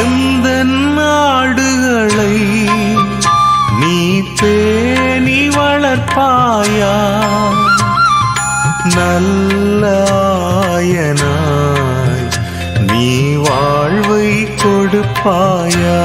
எந்த நாடுகளை நீ பேணி வளர்ப்பாயா? நல்லாயனாய் நீ வாழ்வை கொடுப்பாயா?